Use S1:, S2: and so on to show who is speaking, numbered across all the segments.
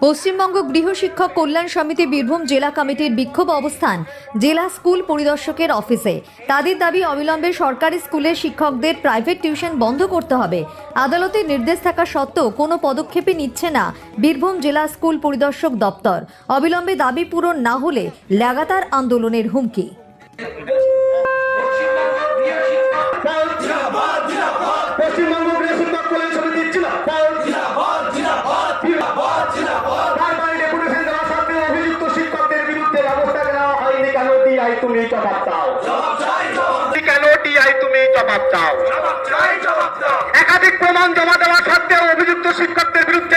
S1: পশ্চিমবঙ্গ গৃহ শিক্ষক কল্যাণ সমিতি বীরভূম জেলা কমিটির বিক্ষোভ অবস্থান জেলা স্কুল পরিদর্শকের অফিসে। তাদের দাবি অবিলম্বে সরকারি স্কুলের শিক্ষকদের প্রাইভেট টিউশন বন্ধ করতে হবে। আদালতের নির্দেশ থাকা সত্ত্বেও কোনো পদক্ষেপই নিচ্ছে না বীরভূম জেলা স্কুল পরিদর্শক দপ্তর। অবিলম্বে দাবি পূরণ না হলে লাগাতার আন্দোলনের হুমকি।
S2: তুমি জবাব দাও। কেন টিআই তুমি জবাব দাও? একাধিক প্রমাণ জমা দেওয়া সত্ত্বেও অভিযুক্ত শিক্ষকদের বিরুদ্ধে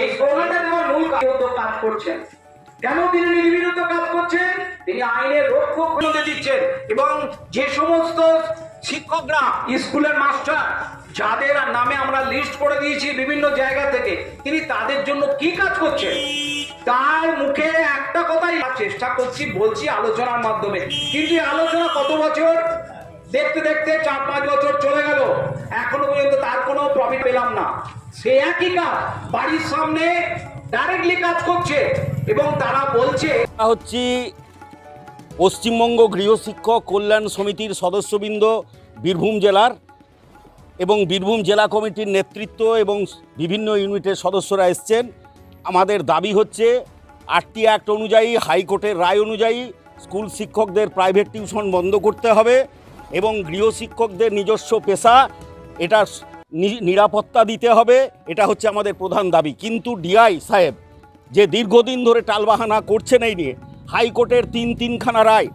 S3: এই স্লোগানটা দেওয়ার মূল কাজ করছেন কেন তিনি নির্বিরুদ্ধ কাজ তিনি আইনের রক্ষক হতে দিচ্ছেন এবং যে সমস্ত শিক্ষকরা, স্কুলের মাস্টার, যাদের নামে আমরা লিস্ট করে দিয়েছি বিভিন্ন জায়গা থেকে, তিনি তাদের জন্য কি কাজ করছেন? তার মুখে একটা কথাই চেষ্টা করছি, বলছি আলোচনার মাধ্যমে। কিন্তু আলোচনা কত বছর? দেখতে দেখতে চার পাঁচ বছর চলে গেল। এখনও পর্যন্ত তার কোনো প্রফিট পেলাম না। সে একই কাজ, বাড়ির সামনে ডাইরেক্টলি কাজ করছে এবং তারা বলছে
S4: হচ্ছি পশ্চিমবঙ্গ গৃহশিক্ষক কল্যাণ সমিতির সদস্যবৃন্দ, বীরভূম জেলার এবং বীরভূম জেলা কমিটির নেতৃত্ব এবং বিভিন্ন ইউনিটের সদস্যরা এসছেন। আমাদের দাবি হচ্ছে, আটটি অ্যাক্ট অনুযায়ী, হাইকোর্টের রায় অনুযায়ী স্কুল শিক্ষকদের প্রাইভেট টিউশন বন্ধ করতে হবে এবং গৃহশিক্ষকদের নিজস্ব পেশা, এটা নিরাপত্তা দিতে হবে, এটা হচ্ছে আমাদের প্রধান দাবি। কিন্তু ডিআই সাহেব, যে দীর্ঘদিন ধরে টালবাহানা করছেন এই নিয়ে হাইকোর্টের তিন তিনখানা রায়,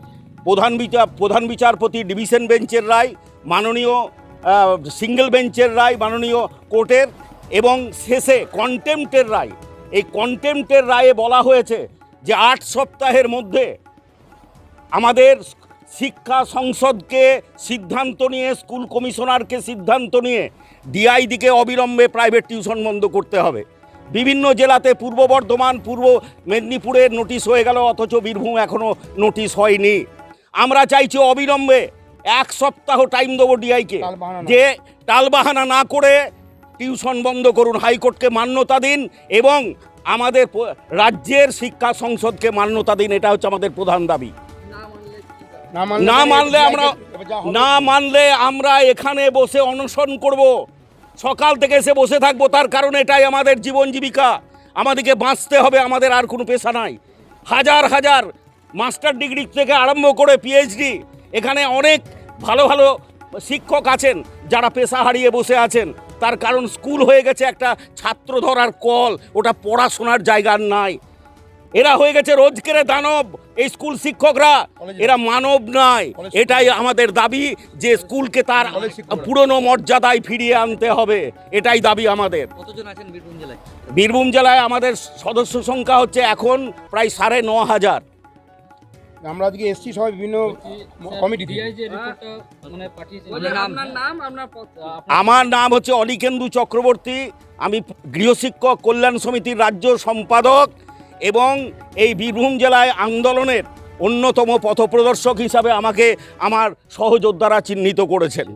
S4: প্রধান বিচার প্রধান বিচারপতি ডিভিশন বেঞ্চের রায়, মাননীয় সিঙ্গেল বেঞ্চের রায় মাননীয় কোর্টের এবং শেষে কন্টেম্পটের রায়। এই কন্টেম্পটের রায়ে বলা হয়েছে যে আট সপ্তাহের মধ্যে আমাদের শিক্ষা সংসদকে সিদ্ধান্ত নিয়ে, স্কুল কমিশনারকে সিদ্ধান্ত নিয়ে, ডিআইডিকে অবিলম্বে প্রাইভেট টিউশন বন্ধ করতে হবে। বিভিন্ন জেলাতে পূর্ব বর্ধমান পূর্ব মেদিনীপুরের নোটিশ হয়ে গেল অথচ বীরভূম এখনও নোটিশ হয়নি। আমরা চাইছি অবিলম্বে এক সপ্তাহ টাইম দেবো ডিআইকে যে টালবাহানা না করে টিউশন বন্ধ করুন হাইকোর্টকে মান্যতা দিন এবং আমাদের রাজ্যের শিক্ষা সংসদকে মান্যতা দিন এটা হচ্ছে আমাদের প্রধান দাবি। না মানলে আমরা না মানলে আমরা এখানে বসে অনশন করব। সকাল থেকে এসে বসে থাকব, তার কারণ এটাই আমাদের জীবন জীবিকা। আমাদেরকে বাঁচতে হবে, আমাদের আর কোনো পেশা নাই। হাজার হাজার মাস্টার ডিগ্রি থেকে আরম্ভ করে পিএইচডি এখানে অনেক ভালো ভালো শিক্ষক আছেন, যারা পেশা হারিয়ে বসে আছেন। তার কারণ স্কুল হয়ে গেছে একটা ছাত্র ধরার কল, ওটা পড়াশোনার জায়গার নাই। এরা হয়ে গেছে রোজকের দানব। এই স্কুল শিক্ষকরা এরা মানব নয়। এটাই আমাদের দাবি যে স্কুলকে তার পুরনো মর্যাদায় ফিরিয়ে আনতে হবে। এটাই দাবি আমাদের। বীরভূম জেলায়? আমাদের সদস্য সংখ্যা হচ্ছে এখন প্রায় সাড়ে ন হাজার।
S5: আমরা আজকে এসছি সবাই বিভিন্ন কমিটি থেকে
S6: আপনার নাম
S4: আমার নাম হচ্ছে অলিকেন্দু চক্রবর্তী। আমি গৃহশিক্ষক কল্যাণ সমিতির রাজ্য সম্পাদক। এবং এই বীরভূম জেলায় আন্দোলনের অন্যতম পথপ্রদর্শক হিসাবে আমাকে আমার সহযোদ্ধারা চিহ্নিত করেছেন।